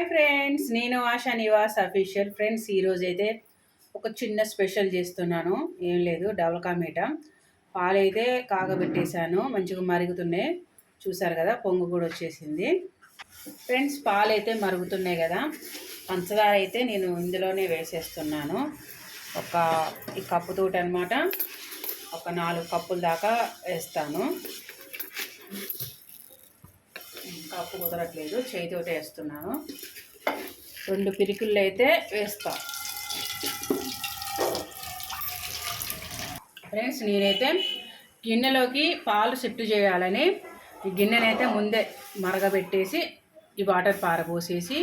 Hi friends నేను ASHA Nivas official friends ఈరోజు అయితే ఒక చిన్న స్పెషల్ చేస్తున్నాను. ఏం లేదు డబల్కా మీట. పాలు పాలైతే కాగబెట్టేశాను మంచిగా మరుగుతున్నాయి. చూసారు కదా పొంగు కూడా వచ్చేసింది. ఫ్రెండ్స్ పాలు అయితే మరుగుతున్నాయి కదా. పంచదార అయితే నేను ఇందులోనే వేసేస్తున్నాను. ఒక ఈ కప్పుతోటి అనమాట ఒక నాలుగు కప్పుల దాకా వేస్తాను. కప్పు కుదరట్లేదు చేతితోటి వేస్తున్నాను. రెండు పిరికిళ్ళు అయితే వేస్తా. ఫ్రెండ్స్ నేనైతే గిన్నెలోకి పాలు షిఫ్ట్ చేయాలని ఈ గిన్నెనైతే ముందే మరగబెట్టేసి ఈ వాటర్ పారబోసేసి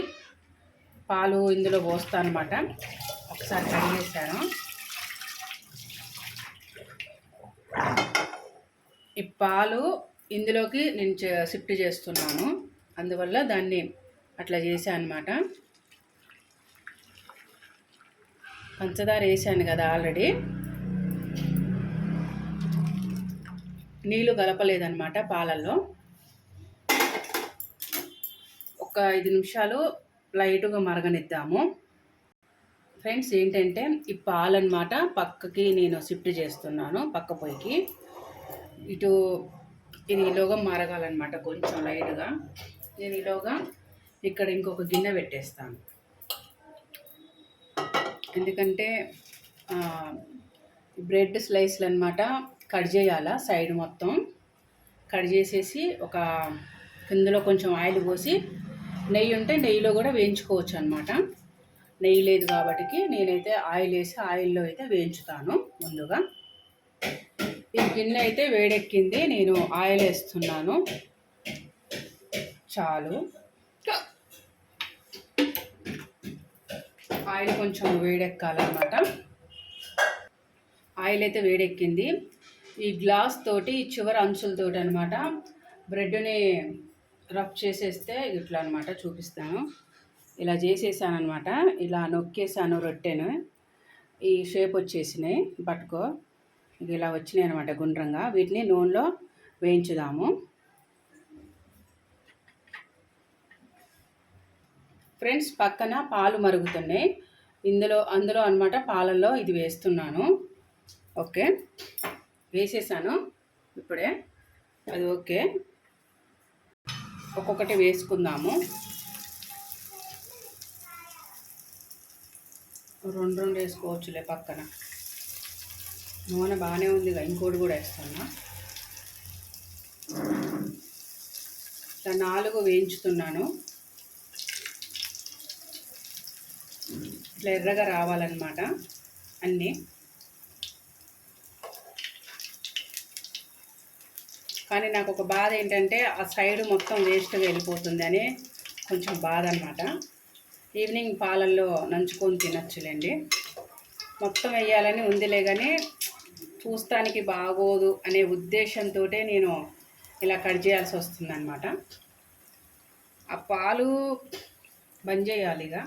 పాలు ఇందులో పోస్తాను అనమాట ఒకసారి కడిగేసాను ఈ పాలు ఇందులోకి నేను షిఫ్ట్ చేస్తున్నాను. అందువల్ల దాన్ని అట్లా చేశాను అనమాట పంచదార వేసాను కదా ఆల్రెడీ. నీళ్ళు కలపలేదన్నమాట పాలల్లో. ఒక ఐదు నిమిషాలు లైట్గా మరగనిద్దాము. ఫ్రెండ్స్ ఏంటంటే ఈ పాలన్నమాట పక్కకి నేను షిఫ్ట్ చేస్తున్నాను పక్క పొయ్యికి. ఇటు ఇది లోగా మరగాలన్నమాట కొంచెం లైట్గా. నేను ఈలోగా ఇక్కడ ఇంకొక గిన్నె పెట్టేస్తాను. ఎందుకంటే బ్రెడ్ స్లైస్లు అనమాట కట్ చేయాల సైడ్ మొత్తం. కట్ చేసేసి ఒక కిందలో కొంచెం ఆయిల్ పోసి నెయ్యి ఉంటే నెయ్యిలో కూడా వేయించుకోవచ్చు అనమాట నెయ్యి లేదు కాబట్టి నేనైతే ఆయిల్ వేసి ఆయిల్లో అయితే వేయించుతాను ముందుగా. ఈ గిన్నె అయితే వేడెక్కింది. నేను ఆయిల్ వేస్తున్నాను. చాలు. ఆయిల్ కొంచెం వేడెక్కాలన్నమాట. ఆయిల్ అయితే వేడెక్కింది. ఈ గ్లాస్ తోటి చివరి అంచులతోటి అనమాట బ్రెడ్ని రఫ్ చేసేస్తే ఇట్లా అనమాట చూపిస్తాను. ఇలా చేసేసాను అనమాట ఇలా నొక్కేసాను రొట్టెను. ఈ షేప్ వచ్చేసినాయి పట్టుకో. ఇలా వచ్చినాయి అనమాట గుండ్రంగా. వీటిని నూనెలో వేయించుదాము. ఫ్రెండ్స్ పక్కన పాలు మరుగుతున్నాయి. ఇందులో అందులో అనమాట పాలల్లో ఇది వేస్తున్నాను. ఓకే. వేసేసాను. ఇప్పుడే. అది ఓకే. ఒక్కొక్కటి వేసుకుందాము. రెండు రెండు వేసుకోవచ్చులే పక్కన. నూనె బాగానే ఉంది ఇంకోటి కూడా వేస్తున్నా. ఇట్లా నాలుగు వేయించుతున్నాను. ఇట్లా ఎర్రగా రావాలన్నమాట అన్నీ. కానీ నాకు ఒక బాధ ఏంటంటే ఆ సైడ్ మొత్తం వేస్ట్గా వెళ్ళిపోతుంది అని కొంచెం బాధ అనమాట ఈవినింగ్ పాలల్లో నంచుకొని తినచ్చులేండి. మొత్తం వేయాలని ఉందిలే కానీ చూస్తానికి బాగోదు అనే ఉద్దేశంతో నేను ఇలా కట్ చేయాల్సి వస్తుందన్నమాట. ఆ పాలు బంద్ చేయాలి ఇక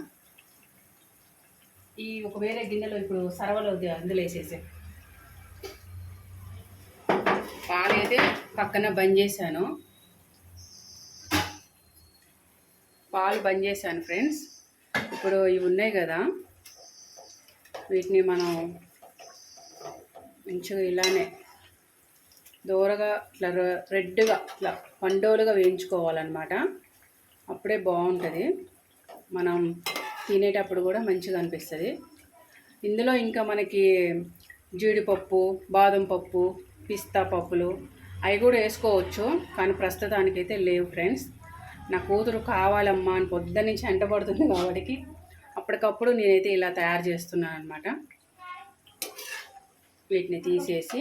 ఈ ఒక వేరే గిన్నెలో ఇప్పుడు సరవలో అందులో వేసేసే. పాలు అయితే పక్కన బంద్ చేశాను. పాలు బంద్ చేశాను ఫ్రెండ్స్. ఇప్పుడు ఇవి ఉన్నాయి కదా. వీటిని మనం మంచిగా ఇలానే దూరగా ఇట్లా రెడ్గా ఇట్లా పండోలుగా వేయించుకోవాలన్నమాట. అప్పుడే బాగుంటుంది. మనం తినేటప్పుడు కూడా మంచిగా అనిపిస్తుంది. ఇందులో ఇంకా మనకి జీడిపప్పు బాదం పప్పు పిస్తా పప్పులు అవి కూడా వేసుకోవచ్చు. కానీ ప్రస్తుతానికైతే లేవు ఫ్రెండ్స్. నా కూతురు కావాలమ్మా అని పొద్దున్న నుంచి ఎంటబడుతుంది కాబట్టి అప్పటికప్పుడు నేనైతే ఇలా తయారు చేస్తున్నాను అనమాట వీటిని తీసేసి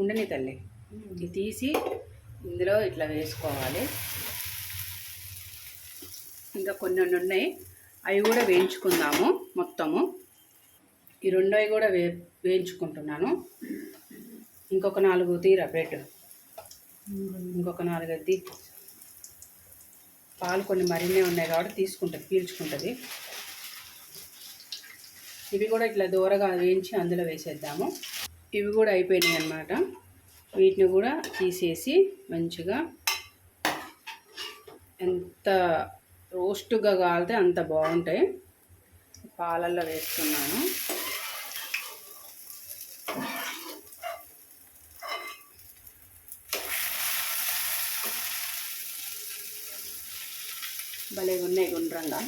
ఉండని తల్లి. ఇది తీసి ఇందులో ఇట్లా వేసుకోవాలి. ఇంకా కొన్ని ఉన్నాయి. అవి కూడా వేయించుకుందాము మొత్తము. ఈ రెండోవి కూడా వే వేయించుకుంటున్నాను. ఇంకొక నాలుగు తీరా బ్రెడ్. ఇంకొక నాలుగు అది పాలు కొన్ని మరిన్నే ఉన్నాయి కాబట్టి తీసుకుంటుంది పీల్చుకుంటుంది. ఇవి కూడా ఇట్లా దూరగా వేయించి అందులో వేసేద్దాము. ఇవి కూడా అయిపోయినాయి అన్నమాట. వీటిని కూడా తీసేసి మంచిగా ఎంత రోస్ట్గా కాలితే అంత బాగుంటాయి. పాలల్లో వేస్తున్నాను. భలే ఉన్నాయి గుండ్రంగా.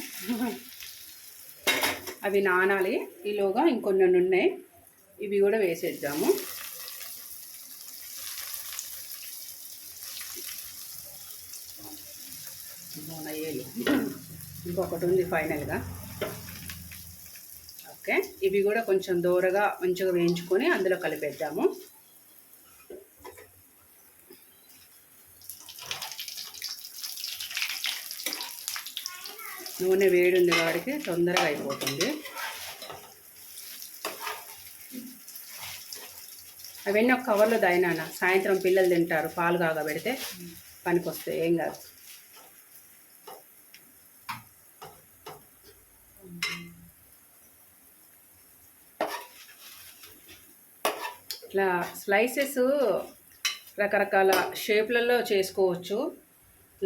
అవి నానాలి. ఈలోగా ఇంకొన్ని ఉన్నాయి. ఇవి కూడా వేసేద్దాము. నూనె ఇంకొకటి ఉంది ఫైనల్గా. ఓకే. ఇవి కూడా కొంచెం దూరగా మంచిగా వేయించుకొని అందులో కలిపేద్దాము. నూనె వేడి ఉంది వాడికి తొందరగా అయిపోతుంది. అవన్నీ ఒక కవర్లో దాయినా సాయంత్రం పిల్లలు తింటారు పాలు కాగబెడితే పనికి వస్తాయి ఏం కాదు. ఇట్లా స్లైసెస్ రకరకాల షేప్లలో చేసుకోవచ్చు.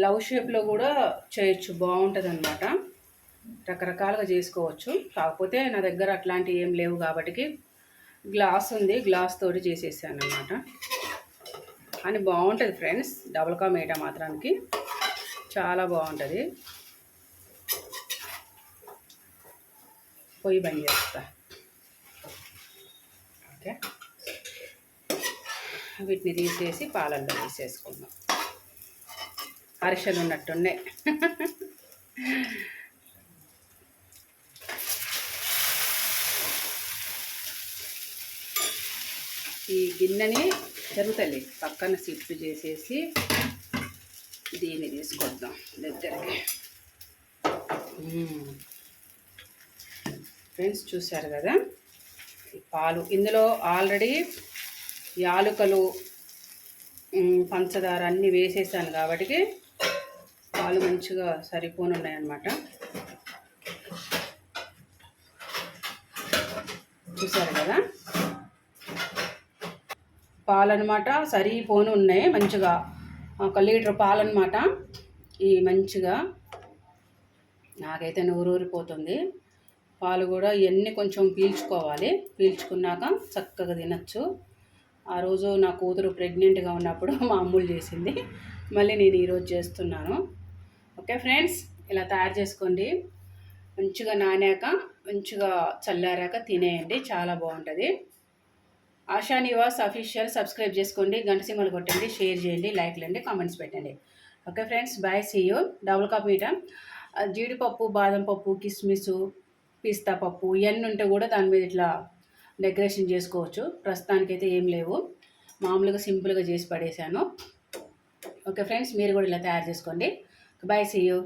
లవ్ షేప్లో కూడా చేయొచ్చు బాగుంటుంది అనమాట రకరకాలుగా చేసుకోవచ్చు. కాకపోతే నా దగ్గర అట్లాంటివి ఏం లేవు కాబట్టి గ్లాస్ ఉంది గ్లాస్ తోటి చేసేసాను అనమాట అని బాగుంటుంది ఫ్రెండ్స్ డబుల్ కా మేట మాత్రానికి. చాలా బాగుంటుంది. పొయ్యి బంద్ చేస్తా. ఓకే. వీటిని తీసేసి పాలల్లో వేసేసుకుందాం. అరిసెలు ఉన్నట్టున్నాయి ఈ గిన్నెని జరుగుతలే పక్కన సిప్పు చేసేసి దీన్ని తీసుకొద్దాం దగ్గరికి. ఫ్రెండ్స్ చూశారు కదా? పాలు ఇందులో ఆల్రెడీ యాలుకలు పంచదార అన్నీ వేసేసాను కాబట్టి పాలు మంచిగా సరిపోని ఉన్నాయన్నమాట చూసారు కదా? పాలనమాట సరిపోను ఉన్నాయి మంచిగా. ఒక లీటర్ పాలన్నమాట. ఈ మంచిగా నాకైతే నూరూరిపోతుంది. పాలు కూడా ఇవన్నీ కొంచెం పీల్చుకోవాలి. పీల్చుకున్నాక చక్కగా తినచ్చు. ఆ రోజు నా కూతురు ప్రెగ్నెంట్గా ఉన్నప్పుడు మా అమ్ములు చేసింది. మళ్ళీ నేను ఈరోజు చేస్తున్నాను. ఓకే ఫ్రెండ్స్ ఇలా తయారు చేసుకోండి. మంచిగా నానాక మంచిగా చల్లారాక తినేయండి చాలా బాగుంటుంది. ఆశా నివాస్ అఫీషియల్ సబ్స్క్రైబ్ చేసుకోండి గంట సింబల్ కొట్టండి షేర్ చేయండి లైక్ అండి కామెంట్స్ పెట్టండి. Okay friends bye see you double cup మీట జీడిపప్పు బాదం పప్పు కిస్మిస్ పిస్తా పప్పు ఇవన్నీ ఉంటే కూడా దాని మీద ఇట్లా డెకరేషన్ చేసుకోవచ్చు. ప్రస్తుతానికైతే ఏం లేవు. మామూలుగా సింపుల్గా చేసి పడేశాను. ఓకే ఫ్రెండ్స్ మీరు కూడా ఇలా తయారు చేసుకోండి. Bye see you